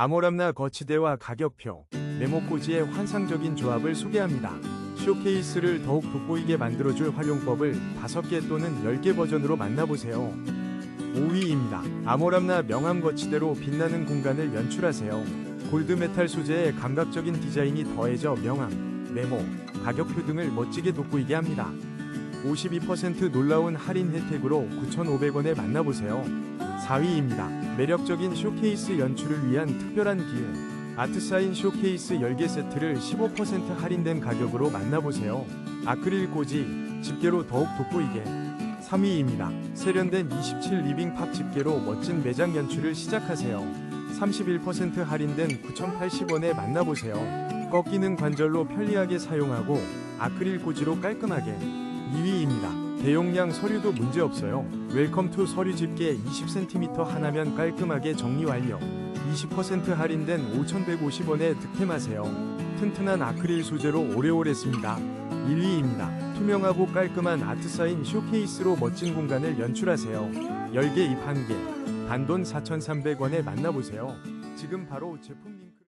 아모람나 거치대와 가격표, 메모꽂이의 환상적인 조합을 소개합니다. 쇼케이스를 더욱 돋보이게 만들어줄 활용법을 5개 또는 10개 버전으로 만나보세요. 5위입니다. 아모람나 명암 거치대로 빛나는 공간을 연출하세요. 골드메탈 소재의 감각적인 디자인이 더해져 명암, 메모, 가격표 등을 멋지게 돋보이게 합니다. 52% 놀라운 할인 혜택으로 9,500원에 만나보세요. 4위입니다. 매력적인 쇼케이스 연출을 위한 특별한 기회. 아트사인 쇼케이스 10개 세트를 15% 할인된 가격으로 만나보세요. 아크릴 꽂이, 집게로 더욱 돋보이게. 3위입니다. 세련된 27 리빙 팝 집게로 멋진 매장 연출을 시작하세요. 31% 할인된 9,080원에 만나보세요. 꺾이는 관절로 편리하게 사용하고 아크릴 꽂이로 깔끔하게. 2위입니다. 대용량 서류도 문제없어요. 웰컴 투 서류 집게 20cm 하나면 깔끔하게 정리 완료. 20% 할인된 5,150원에 득템하세요. 튼튼한 아크릴 소재로 오래오래 씁니다. 1위입니다. 투명하고 깔끔한 아트사인 쇼케이스로 멋진 공간을 연출하세요. 10개 입 1개. 단돈 4,300원에 만나보세요. 지금 바로 제품 링크